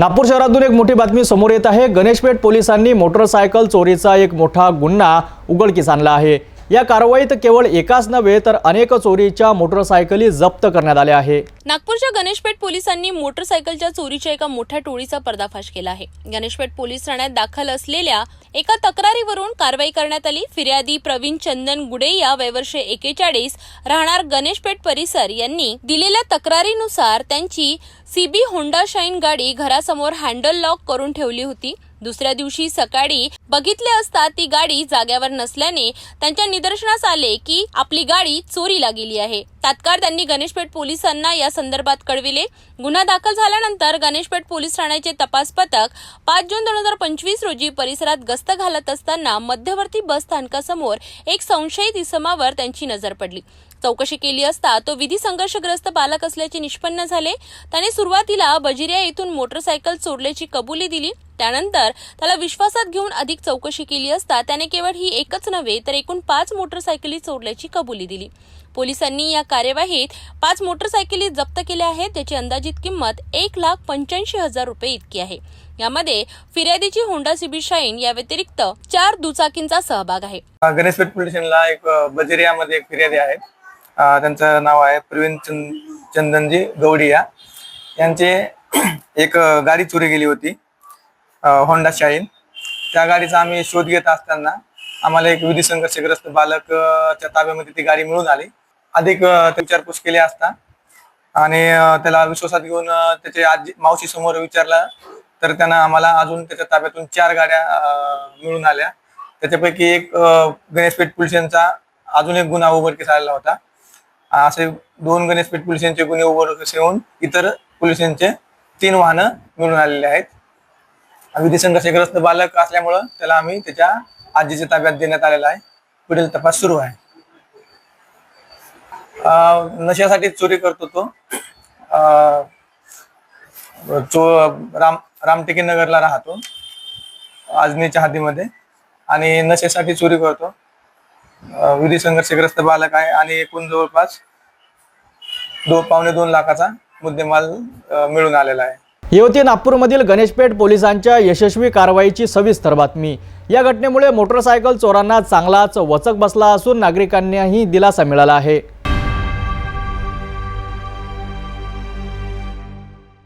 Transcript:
नागपूर शहरातून एक मोठी बातमी समोर येत आहे. गणेशपेठ पोलिसांनी मोटरसायकल चोरीचा एक मोठा गुन्हा उघडकीस आणला आहे. या कारवाईत केवळ एकाच नव्हे तर अनेक चोरीच्या मोटरसायकली जप्त करण्यात आल्या आहे. नागपूरच्या गणेशपेठ पोलिसांनी मोटरसायकलच्या चोरीच्या एका मोठ्या टोळीचा पर्दाफाश केला आहे. गणेशपेठ पोलीस ठाण्यात दाखल असलेल्या एका तक्रारीवरून कारवाई करण्यात आली. फिर्यादी प्रवीण चंदन गुडेया वयवर्ष एकेचाळीस राहणार गणेशपेठ परिसर यांनी दिलेल्या तक्रारीनुसार त्यांची सीबी होंडा शाईन गाडी घरासमोर हँडल लॉक करून ठेवली होती. दुसऱ्या दिवशी सकाळी बघितले असता ती गाडी जाग्यावर नसल्याने त्यांच्या निदर्शनास आले की आपली गाडी चोरीला गेली आहे. तात्काळ त्यांनी गणेशपेठ पोलिसांना या संदर्भात कळविले. गुन्हा दाखल झाल्यानंतर गणेशपेठ पोलीस ठाण्याचे तपास पथक पाच जून दोन हजार पंचवीस रोजी परिसरात गस्त घालत असताना मध्यवर्ती बस स्थानकासमोर एक संशयित इसमावर त्यांची नजर पडली. चौकशी केली असता तो विधी संघर्षग्रस्त बालक असल्याचे निष्पन्न झाले. त्याने सुरुवातीला बजिरिया येथून मोटरसायकल चोरल्याची कबुली दिली. त्यानंतर त्याला विश्वासात घेऊन अधिक चौकशी केली असता त्याने केवळ ही एकच नव्हे तर एकूण पाच मोटरसायकली चोरल्याची कबुली दिली. पोलिसांनी या कार्यवाहीत पाच मोटरसायकली जप्त केल्या आहेत त्याची अंदाजित किंमत एक लाख पंच्याऐंशी हजार रुपये इतकी आहे. यामध्ये फिर्यादीची होंडा सिबी शाईन या व्यतिरिक्त चार दुचाकींचा सहभाग आहे. गणेशपेठ स्टेशनला एक बजेरियामध्ये एक फिर्यादी आहे. त्यांचं नाव आहे प्रवीण चंदनजी गौडिया यांचे एक गाडी चोरी गेली होती. होंडा शाईन त्या गाडीचा आम्ही शोध घेत असताना आम्हाला एक विधी संघर्षग्रस्त बालक ताब्यामध्ये ती गाडी मिळून आली. अधिक ते विचारपूस केली असता. आणि त्याला विश्वासात घेऊन त्याचे आजी मावशी समोर विचारला तर त्यांना आम्हाला अजून त्याच्या ताब्यातून चार गाड्या मिळून आल्या. त्याच्यापैकी एक गणेशपेठ पोलिसांचा अजून एक गुन्हा उघडकीस आलेला होता. असे दोन गणेशपेठ पोलिसांचे गुन्हे उघडकीस येऊन इतर पोलिसांचे तीन वाहनं मिळून आलेले आहेत. विधी संघर्षग्रस्त बालक असल्यामुळं त्याला आम्ही त्याच्या आजीच्या ताब्यात देण्यात आलेला आहे. पुढील तपास सुरू आहे. नशासाठी चोरी करतो तो. चो राम रामटेके नगरला राहतो. आजनीच्या हद्दीमध्ये आणि नशेसाठी चोरी करतो. विधी संघर्षग्रस्त बालक आहे आणि एकूण जवळपास दो पावणे दोन लाखाचा मुद्देमाल मिळून आलेला आहे. येवती नागपूरमधील गणेशपेठ पोलिसांच्या यशस्वी कारवाईची सविस्तर बातमी. या घटनेमुळे मोटरसायकल चोरांना चांगलाच वचक बसला असून नागरिकांनाही दिलासा मिळाला आहे.